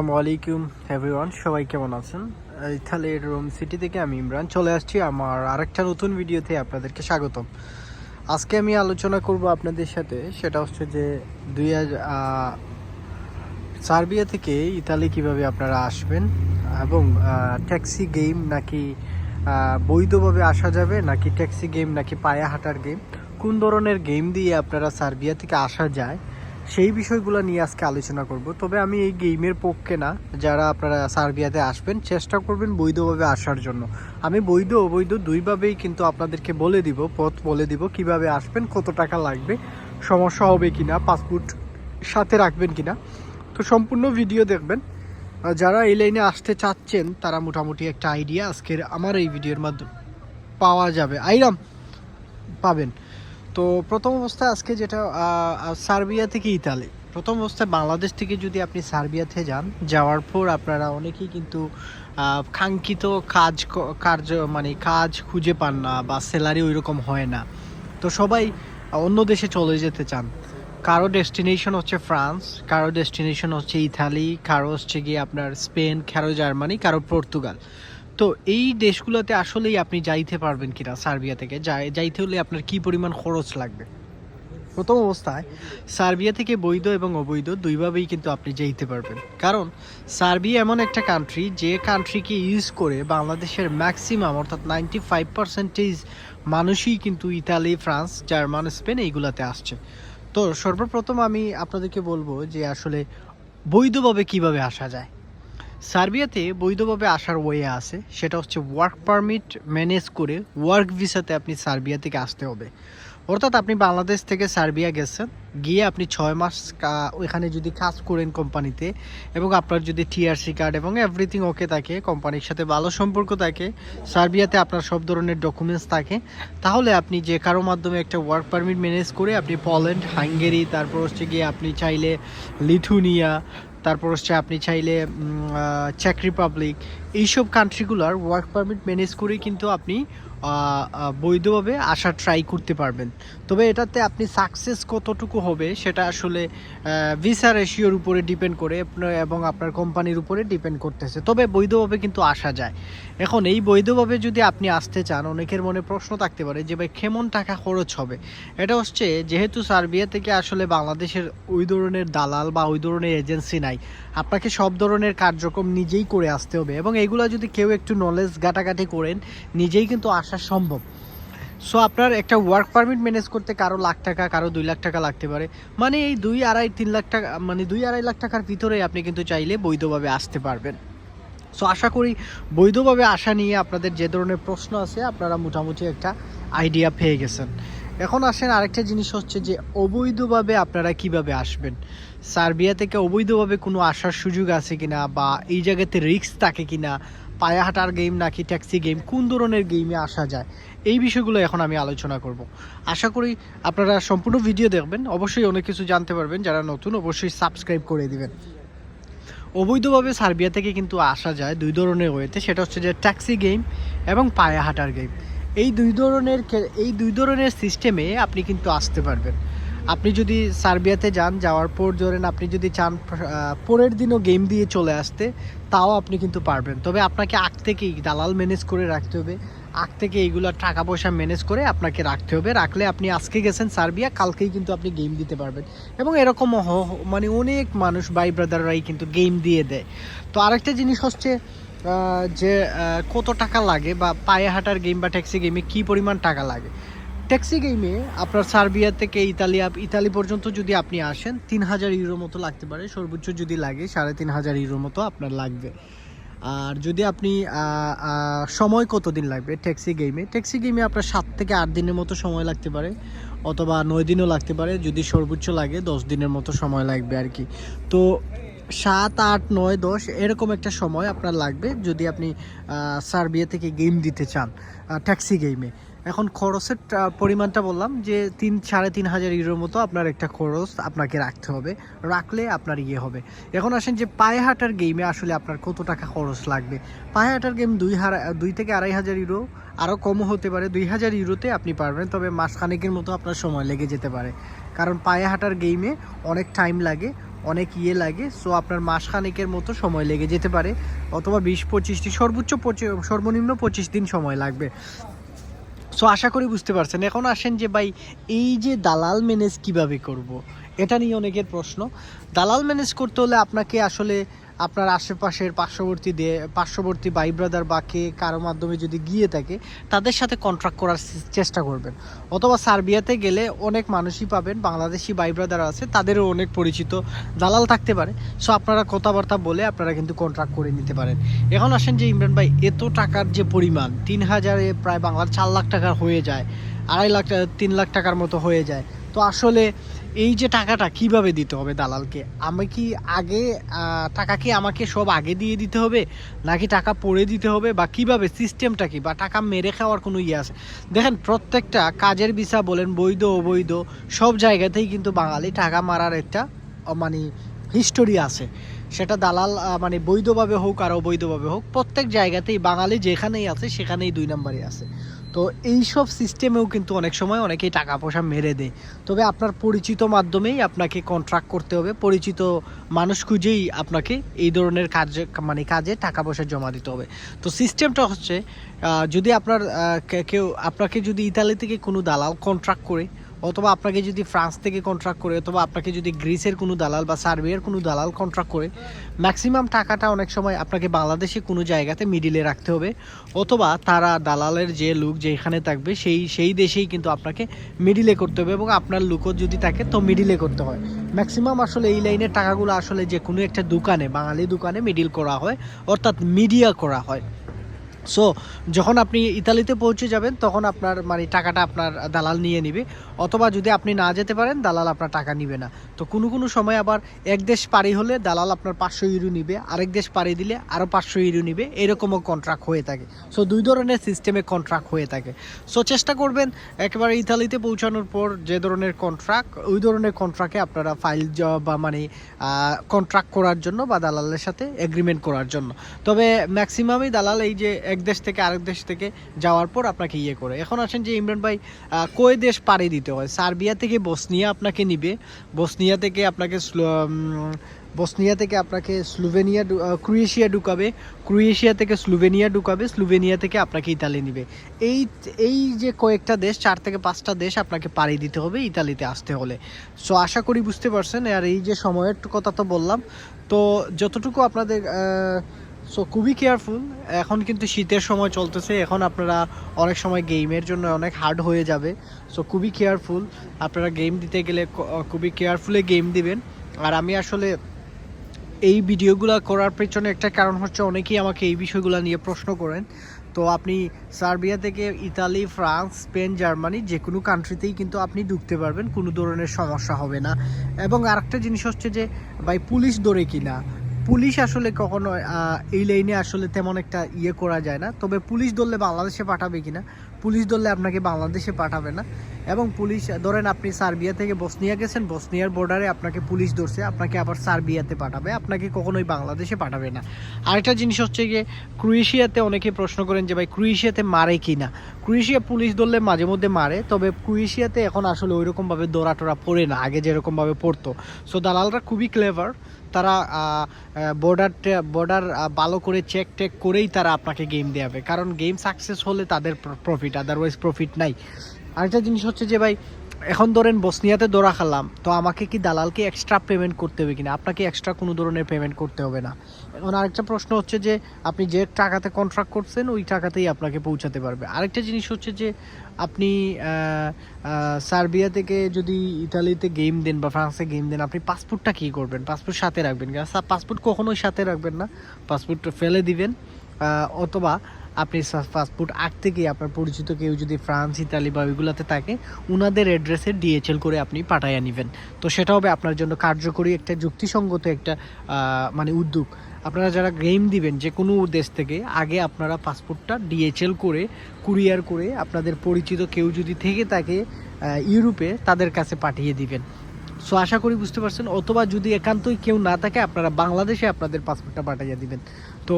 আসসালামু আলাইকুম সবাই কেমন আছেন? ইতালির রোম সিটি থেকে আমি ইমরান চলে আসছি, আমার আরেকটা নতুন ভিডিওতে আপনাদেরকে স্বাগতম। আজকে আমি আলোচনা করব আপনাদের সাথে, সেটা হচ্ছে যে দুই হাজার সার্বিয়া থেকে ইতালি কীভাবে আপনারা আসবেন এবং ট্যাক্সি গেম নাকি বৈধভাবে আসা যাবে, নাকি ট্যাক্সি গেম নাকি পায়া হাঁটার গেম কোন ধরনের গেম দিয়ে আপনারা সার্বিয়া থেকে আসা যায় সেই বিষয়গুলো নিয়ে আজকে আলোচনা করব। তবে আমি এই গেমের পক্ষে না, যারা আপনারা সার্বিয়াতে আসবেন, চেষ্টা করবেন বৈধভাবে আসার জন্য। আমি বৈধ, অবৈধ দুইভাবেই কিন্তু আপনাদেরকে বলে দিব, পথ বলে দিব কীভাবে আসবেন, কত টাকা লাগবে, সমস্যা হবে কিনা, পাসপোর্ট সাথে রাখবেন কিনা। তো সম্পূর্ণ ভিডিও দেখবেন। যারা এই লাইনে আসতে চাচ্ছেন, তারা মোটামুটি একটা আইডিয়া আজকের আমার এই ভিডিওর মাধ্যমে পাওয়া যাবে। আইরাম পাবেন। তো প্রথম অবস্থায় আজকে যেটা সার্বিয়া থেকে ইতালি। প্রথম অবস্থায় বাংলাদেশ থেকে যদি আপনি সার্বিয়াতে যান, যাওয়ার পর আপনারা অনেকেই কিন্তু কাঙ্ক্ষিত কাজ কার্য মানে কাজ খুঁজে পান না বা স্যালারি ওই রকম হয় না। তো সবাই অন্য দেশে চলে যেতে চান। কারও ডেস্টিনেশন হচ্ছে ফ্রান্স কারও ডেস্টিনেশন হচ্ছে ইতালি, কারও হচ্ছে গিয়ে আপনার স্পেন কারও জার্মানি কারও পর্তুগাল তো এই দেশগুলোতে আসলেই আপনি যাইতে পারবেন কিনা সার্বিয়া থেকে? যাই- যাইতে হলে আপনার কি পরিমাণ খরচ লাগবে? প্রথম অবস্থায়, সার্বিয়া থেকে বৈধ এবং অবৈধ দুইভাবেই কিন্তু আপনি যেতে পারবেন। কারণ, সার্বিয়া এমন একটা কান্ট্রি যে কান্ট্রিকে ইউজ করে বাংলাদেশের ম্যাক্সিমাম অর্থাৎ নাইনটি ফাইভ পার্সেন্টেজ মানুষই কিন্তু ইতালি, ফ্রান্স, জার্মান, স্পেন এইগুলাতে আসছে। তো সর্বপ্রথম আমি আপনাদেরকে বলব যে আসলে বৈধভাবে কীভাবে আসা যায়? সার্বিয়াতে বৈধভাবে আসার ওয়ে আছে, সেটা হচ্ছে ওয়ার্ক পারমিট ম্যানেজ করে ওয়ার্ক ভিসাতে আপনি সার্বিয়া থেকে আসতে হবে। অর্থাৎ আপনি বাংলাদেশ থেকে সার্বিয়া গেছেন, গিয়ে আপনি ছয় মাস ওইখানে যদি কাজ করেন কোম্পানিতে এবং আপনার যদি টিআরসি কার্ড এবং এভরিথিং ওকে থাকে, কোম্পানির সাথে ভালো সম্পর্ক থাকে, সার্বিয়াতে আপনার সব ধরনের ডকুমেন্টস থাকে, তাহলে আপনি যে কারও মাধ্যমে একটা ওয়ার্ক পারমিট ম্যানেজ করে আপনি পোল্যান্ড হাঙ্গেরি তারপর হচ্ছে গিয়ে আপনি চাইলে লিথুনিয়া তারপর হচ্ছে আপনি চাইলে চেক রিপাবলিক এইসব কান্ট্রিগুলোর ওয়ার্ক পারমিট ম্যানেজ করেই কিন্তু আপনি বৈধভাবে আসা ট্রাই করতে পারবেন। তবে এটাতে আপনি সাকসেস কতটুকু হবে সেটা আসলে ভিসা রেশিওর উপরে ডিপেন্ড করে এবং আপনার কোম্পানির উপরে ডিপেন্ড করতেছে। তবে বৈধভাবে কিন্তু আসা যায়। এখন এই বৈধভাবে যদি আপনি আসতে চান, অনেকের মনে প্রশ্ন থাকতে পারে যে, ভাই, কেমন টাকা খরচ হবে? এটা হচ্ছে, যেহেতু সার্বিয়া থেকে আসলে বাংলাদেশের ওই ধরনের দালাল বা ওই ধরনের এজেন্সি নাই আপনাকে সব ধরনের কার্যক্রম নিজেই করে আসতে হবে এবং এগুলো যদি কেউ একটু নলেজ ঘাটাঘাটি করেন, নিজেই কিন্তু আসা সম্ভব। সো আপনার একটা ওয়ার্ক পারমিট ম্যানেজ করতে কারও লাখ টাকা, কারও দুই লাখ টাকা লাগতে পারে। মানে এই দুই আড়াই, তিন লাখ টাকা মানে দুই আড়াই লাখ টাকার ভিতরে আপনি কিন্তু চাইলে বৈধভাবে আসতে পারবেন। সো আশা করি বৈধভাবে আসা নিয়ে আপনাদের যে ধরনের প্রশ্ন আছে, আপনারা মোটামুটি একটা আইডিয়া পেয়ে গেছেন। এখন আসেন আরেকটা জিনিস হচ্ছে যে অবৈধভাবে আপনারা কীভাবে আসবেন? সার্বিয়া থেকে অবৈধভাবে কোনো আসার সুযোগ আছে কিনা বা এই জায়গাতে রিস্ক থাকে কিনা? পায়া হাঁটার গেম নাকি ট্যাক্সি গেম কোন ধরনের গেমে আসা যায়? এই বিষয়গুলো এখন আমি আলোচনা করব। আশা করি আপনারা সম্পূর্ণ ভিডিও দেখবেন। অবশ্যই অনেক কিছু জানতে পারবেন। যারা নতুন, অবশ্যই সাবস্ক্রাইব করে দিবেন। অবৈধভাবে সার্বিয়া থেকে কিন্তু আসা যায় দুই ধরনের ওয়েতে সেটা হচ্ছে যে ট্যাক্সি গেম এবং পায়ে হাঁটার গেম এই দুই ধরনের এই দুই ধরনের সিস্টেমে আপনি কিন্তু আসতে পারবেন। আপনি যদি সার্বিয়াতে যান, যাওয়ার পর ধরেন আপনি যদি চান পরের দিনও গেম দিয়ে চলে আসতে, তাও আপনি কিন্তু পারবেন। তবে আপনাকে আগ থেকেই দালাল ম্যানেজ করে রাখতে হবে। আগ থেকে এইগুলো টাকা পয়সা ম্যানেজ করে আপনাকে রাখতে হবে। রাখলে আপনি আজকে গেছেন সার্বিয়া, কালকেই কিন্তু আপনি গেম দিতে পারবেন। এবং এরকম মানে অনেক মানুষ ভাই ব্রাদাররাই কিন্তু গেম দিয়ে দেয়। তো আরেকটা জিনিস হচ্ছে যে কত টাকা লাগে বা পায়ে হাঁটার গেম বা ট্যাক্সি গেমে কি পরিমাণ টাকা লাগে? ট্যাক্সি গেমে আপনার সার্বিয়া থেকে ইতালি ইতালি পর্যন্ত যদি আপনি আসেন, তিন হাজার ইউরো মতো লাগতে পারে। সর্বোচ্চ যদি লাগে, সাড়ে তিন হাজার ইউরো মতো আপনার লাগবে। আর যদি আপনি সময় কত দিন লাগবে ট্যাক্সি গেমে ট্যাক্সি গেমে আপনার সাত থেকে আট দিনের মতো সময় লাগতে পারে, অথবা নয় দিনও লাগতে পারে। যদি সর্বোচ্চ লাগে, দশ দিনের মতো সময় লাগবে আর কি। তো সাত, আট, নয়, দশ এরকম একটা সময় আপনার লাগবে যদি আপনি সার্বিয়া থেকে গেম দিতে চান ট্যাক্সি গেমে এখন খরচের পরিমাণটা বললাম যে তিন, সাড়ে তিন হাজার ইউরোর মতো আপনার একটা খরচ আপনাকে রাখতে হবে, রাখলে আপনার ইয়ে হবে। এখন আসেন যে পায়ে হাঁটার গেমে আসলে আপনার কত টাকা খরচ লাগবে? পায়ে হাঁটার গেম দুই হারা, দুই থেকে আড়াই হাজার ইউরো আরও কমও হতে পারে, দুই হাজার ইউরোতে আপনি পারবেন, তবে মাসখানেকের মতো আপনার সময় লেগে যেতে পারে। কারণ পায়ে হাঁটার গেমে অনেক টাইম লাগে অনেক ইয়ে লাগে সো আপনার মাসখানেকের মতো সময় লেগে যেতে পারে, অথবা বিশ পঁচিশটি সর্বোচ্চ সর্বনিম্ন পঁচিশ দিন সময় লাগবে। সো আশা করি বুঝতে পারছেন। এখন আসেন যে, ভাই, এই যে দালাল ম্যানেজ কীভাবে করব। এটা নিয়ে অনেকের প্রশ্ন। দালাল ম্যানেজ করতে হলে আপনাকে আসলে আপনার আশেপাশের পার্শ্ববর্তী দে পার্শ্ববর্তী ভাই ব্রাদার বা কে কারও মাধ্যমে যদি গিয়ে থাকে, তাদের সাথে কন্ট্রাক্ট করার চেষ্টা করবেন। অথবা সার্বিয়াতে গেলে অনেক মানুষই পাবেন, বাংলাদেশি ভাই ব্রাদার আছে, তাদেরও অনেক পরিচিত দালাল থাকতে পারে। সো আপনারা কথাবার্তা বলে আপনারা কিন্তু কন্ট্রাক্ট করে নিতে পারেন। এখন আসেন যে ইমরান ভাই, এত টাকার যে পরিমাণ, তিন হাজারে প্রায় বাংলার চার লাখ টাকা হয়ে যায়, আড়াই লাখ, তিন লাখ টাকার মতো হয়ে যায়। তো আসলে এই যে টাকাটা কীভাবে দিতে হবে দালালকে? আমি কি আগে টাকা কি আমাকে সব আগে দিয়ে দিতে হবে? নাকি টাকা পরে দিতে হবে? বা কীভাবে? সিস্টেমটা কি? বা টাকা মেরে খাওয়ার কোনো ইয়ে আছে? দেখেন, প্রত্যেকটা কাজের ভিসা বলেন, বৈধ, অবৈধ, সব জায়গাতেই কিন্তু বাঙালি টাকা মারার একটা মানে হিস্টোরি আছে। সেটা দালাল মানে বৈধভাবে হোক আর অবৈধভাবে হোক, প্রত্যেক জায়গাতেই বাঙালি যেখানেই আছে, সেখানেই দুই নম্বরই আছে। তো এই সব সিস্টেমেও কিন্তু অনেক সময় অনেকেই টাকা পয়সা মেরে দেয়। তবে আপনার পরিচিত মাধ্যমেই আপনাকে কন্ট্রাক্ট করতে হবে। পরিচিত মানুষ খুঁজেই আপনাকে এই ধরনের কাজে মানে কাজে টাকা পয়সা জমা দিতে হবে। তো সিস্টেমটা হচ্ছে যদি আপনার কেউ, আপনাকে যদি ইতালি থেকে কোনো দালাল কন্ট্রাক্ট করে অথবা আপনাকে যদি ফ্রান্স থেকে কন্ট্রাক্ট করে, অথবা আপনাকে যদি গ্রিসের কোনো দালাল বা সার্বিয়ার কোনো দালাল কন্ট্রাক্ট করে ম্যাক্সিমাম টাকাটা অনেক সময় আপনাকে বাংলাদেশে কোনো জায়গাতে মিডিলে রাখতে হবে, অথবা তারা দালালের যে লোক যেখানে থাকবে, সেই সেই দেশেই কিন্তু আপনাকে মিডিলে করতে হবে এবং আপনার লুকও যদি থাকে তো মিডিলে করতে হয়। ম্যাক্সিমাম আসলে এই লাইনের টাকাগুলো আসলে যে কোনো একটা দোকানে, বাঙালি দোকানে মিডিল করা হয়, অর্থাৎ মিডিয়া করা হয়। সো যখন আপনি ইতালিতে পৌঁছে যাবেন, তখন আপনার মানে টাকাটা আপনার দালাল নিয়ে নিবে। অথবা যদি আপনি না যেতে পারেন, দালাল আপনার টাকা নিবে না। তো কোনো কোনো সময় আবার এক দেশ পাড়ি হলে দালাল আপনার পাঁচশো ইউরো নিবে, আরেক দেশ পাড়ি দিলে আরও পাঁচশো ইউরো নিবে। এরকমও কন্ট্রাক্ট হয়ে থাকে। সো দুই ধরনের সিস্টেমে কন্ট্রাক্ট হয়ে থাকে। সো চেষ্টা করবেন একেবারে ইতালিতে পৌঁছানোর পর যে ধরনের কন্ট্রাক্ট ওই ধরনের কন্ট্রাক্টে আপনারা ফাইল বা মানে কন্ট্রাক্ট করার জন্য বা দালালের সাথে এগ্রিমেন্ট করার জন্য। তবে ম্যাক্সিমামই দালাল এই যে এক দেশ থেকে আরেক দেশ থেকে যাওয়ার পর আপনাকে ইয়ে করে। এখন আসেন যে ইমরান ভাই কয় দেশ পাড়ি দিতে হয়? সার্বিয়া থেকে বসনিয়া আপনাকে নিবে, বসনিয়া থেকে আপনাকে বসনিয়া থেকে আপনাকে স্লোভেনিয়া ক্রোয়েশিয়া ঢুকাবে, ক্রোয়েশিয়া থেকে স্লোভেনিয়া ঢুকাবে, স্লোভেনিয়া থেকে আপনাকে ইতালি নিবে। এই এই যে কয়েকটা দেশ, চার থেকে পাঁচটা দেশ আপনাকে পাড়ি দিতে হবে ইতালিতে আসতে হলে। সো আশা করি বুঝতে পারছেন। আর এই যে সময়ের কথা তো বললাম, তো যতটুকু আপনাদের সো খুবই কেয়ারফুল এখন কিন্তু শীতের সময় চলতেছে। এখন আপনারা অনেক সময় গেমের জন্য অনেক হার্ড হয়ে যাবে। সো খুবই কেয়ারফুল আপনারা গেম দিতে গেলে খুবই কেয়ারফুলে গেম দিবেন। আর আমি আসলে এই ভিডিওগুলো করার পেছনে একটা কারণ হচ্ছে অনেকেই আমাকে এই বিষয়গুলো নিয়ে প্রশ্ন করেন। তো, আপনি সার্বিয়া থেকে ইতালি, ফ্রান্স, স্পেন, জার্মানি যে কোনো কান্ট্রিতেই কিন্তু আপনি ঢুকতে পারবেন। কোনো ধরনের সমস্যা হবে না। এবং আরেকটা জিনিস হচ্ছে যে, ভাই, পুলিশ ধরে কিনা? পুলিশ আসলে কখনো এই লাইনে আসলে তেমন একটা ইয়ে করা যায় না। তবে পুলিশ ধরলে বাংলাদেশে পাঠাবে কিনা? পুলিশ ধরলে আপনাকে বাংলাদেশে পাঠাবে না। এবং পুলিশ, ধরেন আপনি সার্বিয়া থেকে বসনিয়া গেছেন, বসনিয়ার বর্ডারে আপনাকে পুলিশ ধরছে, আপনাকে আবার সার্বিয়াতে পাঠাবে, আপনাকে কখনোই বাংলাদেশে পাঠাবে না। আরেকটা জিনিস হচ্ছে গিয়ে, ক্রোয়েশিয়াতে অনেকে প্রশ্ন করেন যে, ভাই, ক্রোয়েশিয়াতে মারে কি না? ক্রোয়েশিয়া পুলিশ ধরলে মাঝে মধ্যে মারে, তবে ক্রোয়েশিয়াতে এখন আসলে ওইরকমভাবে দৌড়া টোরা পড়ে না, আগে যেরকমভাবে পড়তো। সো দালালরা খুবই ক্লেভার তারা বর্ডার বর্ডার ভালো করে চেক টেক করেই তারা আপনাকে গেম দেওয়াবে কারণ গেম সাকসেস হলে তাদের প্রফিট আদারওয়াইজ প্রফিট নাই। আরেকটা জিনিস হচ্ছে যে ভাই এখন ধরেন বসনিয়াতে দৌড়া খেলাম, তো আমাকে কি দালালকে এক্সট্রা পেমেন্ট করতে হবে কিনা? আপনাকে এক্সট্রা কোনো ধরনের পেমেন্ট করতে হবে না। এখন আরেকটা প্রশ্ন হচ্ছে যে, আপনি যে টাকাতে কন্ট্রাক্ট করছেন, ওই টাকাতেই আপনাকে পৌঁছাতে পারবে। আরেকটা জিনিস হচ্ছে যে, আপনি সার্বিয়া থেকে যদি ইতালিতে গেম দেন বা ফ্রান্সে গেম দেন, আপনি পাসপোর্টটা কী করবেন? পাসপোর্ট সাথে রাখবেন পাসপোর্ট কখনোই সাথে রাখবেন না। পাসপোর্ট ফেলে দিবেন অথবা আপনি পাসপোর্ট আগ থেকে আপনার পরিচিত কেউ যদি ফ্রান্স ইতালি বা ওইগুলোতে থাকে ওনাদের অ্যাড্রেসে ডিএচএল করে আপনি পাঠাইয়া নেবেন। তো সেটা হবে আপনার জন্য কার্যকরী একটা যুক্তিসঙ্গত একটা মানে উদ্যোগ। আপনারা যারা গেম দিবেন যে কোনো দেশ থেকে, আগে আপনারা পাসপোর্টটা ডিএচএল করে কুরিয়ার করে আপনাদের পরিচিত কেউ যদি থেকে থাকে ইউরোপে, তাদের কাছে পাঠিয়ে দিবেন। সো আশা করি বুঝতে পারছেন। অথবা যদি একান্তই কেউ না থাকে, আপনারা বাংলাদেশে আপনাদের পাসপোর্টটা পাঠিয়ে দিবেন। তো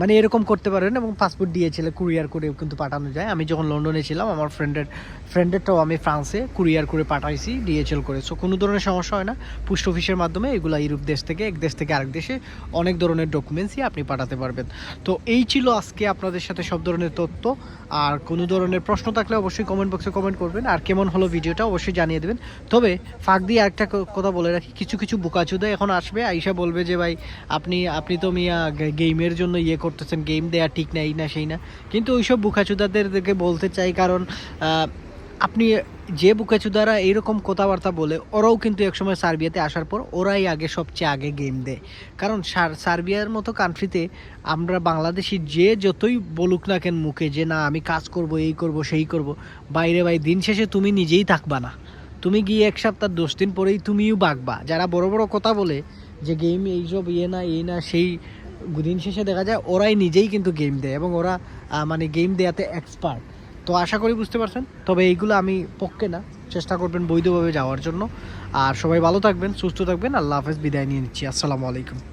মানে এরকম করতে পারেন এবং পাসপোর্ট দিয়েছিল কুরিয়ার করে কিন্তু পাঠানো যায়। আমি যখন লন্ডনে ছিলাম, আমার ফ্রেন্ডের ফ্রেন্ডেরটাও আমি ফ্রান্সে কুরিয়ার করে পাঠাইছি ডিএচএল করে। সো কোনো ধরনের সমস্যা হয় না। পোস্ট অফিসের মাধ্যমে এগুলো ইউরোপ দেশ থেকে, এক দেশ থেকে আরেক দেশে অনেক ধরনের ডকুমেন্টসই আপনি পাঠাতে পারবেন। তো, এই ছিল আজকে আপনাদের সাথে সব ধরনের তথ্য। আর কোনো ধরনের প্রশ্ন থাকলে অবশ্যই কমেন্ট বক্সে কমেন্ট করবেন। আর কেমন হলো ভিডিওটা অবশ্যই জানিয়ে দেবেন। তবে, ফাঁক দিয়ে আরেকটা কথা বলে রাখি। কিছু কিছু বুকাচুদা এখন আসবে। আইসা বলবে যে, ভাই, আপনি আপনি তো মিয়া গেমের জন্য ইয়ে করতেছেন গেম দেয়া ঠিক না এই না, সেই না। কিন্তু ওইসব বুকাচুদাদেরকে বলতে চাই, কারণ আপনি যে বুকাচুদারা এইরকম কথাবার্তা বলে, ওরাও কিন্তু একসময় সার্বিয়াতে আসার পর ওরাই আগে সবচেয়ে আগে গেম দেয়। কারণ সার- সার্বিয়ার মতো কান্ট্রিতে আমরা বাংলাদেশি যে যতই বলুক না কেন মুখে যে, না, আমি কাজ করব, এই করব, সেই করব। বাইরে ভাই, দিন শেষে তুমি নিজেই থাকবা না। তুমি গিয়ে এক সপ্তাহ, দশ দিন পরেই তুমিও বাগবা। যারা বড় বড় কথা বলে যে গেম এইসব ইয়ে না, এই না, সেই দিন শেষে দেখা যায় ওরাই নিজেই কিন্তু গেম দেয় এবং ওরা মানে গেম দেয়াতে এক্সপার্ট তো আশা করি বুঝতে পারছেন। তবে এইগুলো আমি পক্ষে না। চেষ্টা করবেন বৈধভাবে যাওয়ার জন্য। আর সবাই ভালো থাকবেন, সুস্থ থাকবেন। আল্লাহ হাফেজ। বিদায় নিয়ে নিচ্ছি। আসসালামু আলাইকুম।